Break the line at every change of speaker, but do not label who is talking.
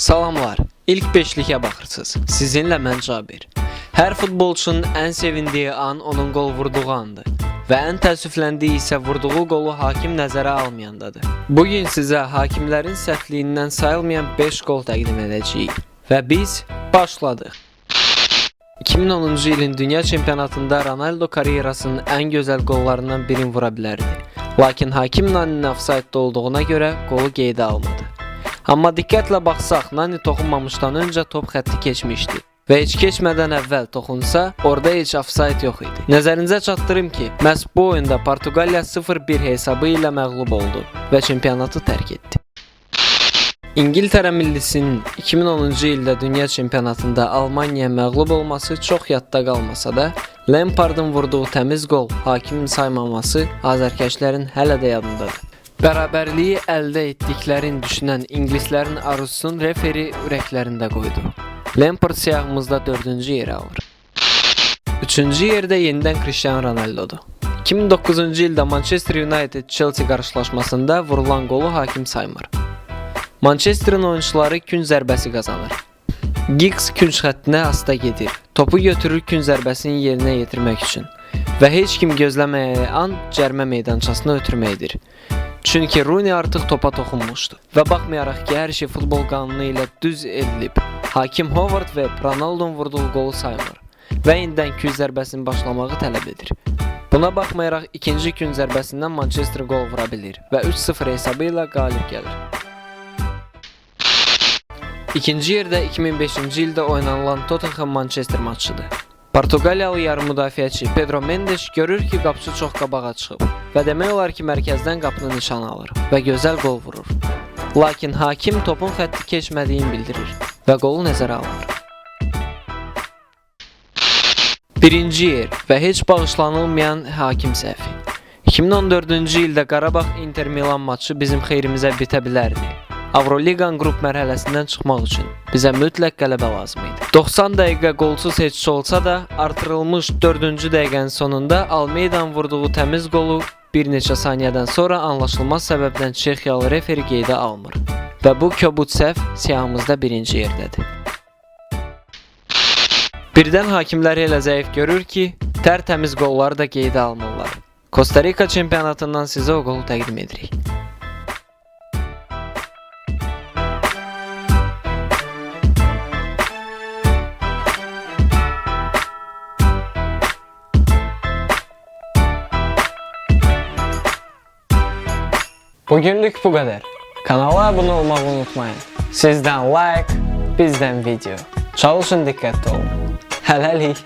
Salamlar. İlk beşlikə baxırsınız. Sizinlə mən Cabir. Hər futbolçunun ən sevindiyi an onun qol vurduğu andır və ən təəssüfləndiyi isə vurduğu qolu hakim nəzərə almayandadır. Bu gün sizə hakimlərin səhvliyindən sayılmayan 5 qol təqdim edəcəyik və biz başladıq. 2010-cu ilin dünya çempionatında Ronaldo karyerasının ən gözəl qollarından birini vura bilərdi. Lakin hakim Nani'nin ofsaytda olduğuna görə qolu qeydə almadı. Amma diqqətlə baxsaq, Nani toxunmamışdan öncə top xətti keçmişdi və heç keçmədən əvvəl toxunsa, orada heç ofsayt yox idi. Nəzərinizə çatdırım ki, məhz bu oyunda Portuqaliya 0-1 hesabı ilə məğlub oldu və çempionatı tərk etdi. İngiltərə millisinin 2010-cu ildə dünya çempionatında Almaniyaya məğlub olması çox yadda qalmasa da, Lampardın vurduğu təmiz qol hakimin saymaması azərkeşlərin hələ də yadındadır. Bərabərliyi əldə etdiklərini düşünən ingilislərin arzusunu referi ürəklərində qoydu. Lampard siyahımızda 4-cü yeri alır. 3-cü yerdə yenidən Cristiano Ronaldo'dur. 2009-cu ildə Manchester United Chelsea qarşılaşmasında vurulan qolu hakim saymır. Manchester'ın oyuncuları gün zərbəsi qazanır. Giggs künc xəttinə asta gedir. Topu götürür kün zərbəsini yerinə yetirmək üçün və heç kim gözləməyə an cərmə meydançasına ötürməkdir. Çünki Rooney artıq topa toxunmuşdu və baxmayaraq ki, hər şey futbol qanunu ilə düz edilib, hakim Howard və Ronaldo'nun vurduğu qolu saymır və yenidən kün zərbəsinin başlamağı tələb edir. Buna baxmayaraq ikinci gün zərbəsindən Manchester gol vura bilir və 3-0 hesabı ilə qalib gəlir. İkinci yerdə 2005-ci ildə oynanılan Tottenham-Manchester maçıdır. Portuqaliyalı yarım müdafiəçi Pedro Mendes görür ki, qapıçı çox qabağa çıxıb və demək olar ki, mərkəzdən qapını nişan alır və gözəl qol vurur. Lakin hakim topun xətti keçmədiyini bildirir və qolu nəzərə almır. Birinci yer və heç bağışlanılmayan hakim səhvi. 2014-cü ildə Qarabağ Inter Milan maçı bizim xeyrimizə bitə bilərdi. Avroliqanın qrup mərhələsindən çıxmaq üçün bizə mütləq qələbə lazım idi. 90 dəqiqə qolsuz heç olsa da artırılmış 4-cü dəqiqənin sonunda Almeydanın vurduğu təmiz qolu bir neçə saniyədən sonra anlaşılmaz səbəbdən Çexiyalı referi qeydə almır və bu kobud səhv siyahımızda birinci yerdədir. Birdən hakimlər elə zəif görür ki, tərtəmiz qolları da qeydə almırlar. Kosta Rika çempionatından sizə o qolu təqdim edirik. Bugünlük bu kadar. Kanala abone olmayı unutmayın. Sizden like, bizden video. Çalışın dikkatli olun. Hələlik.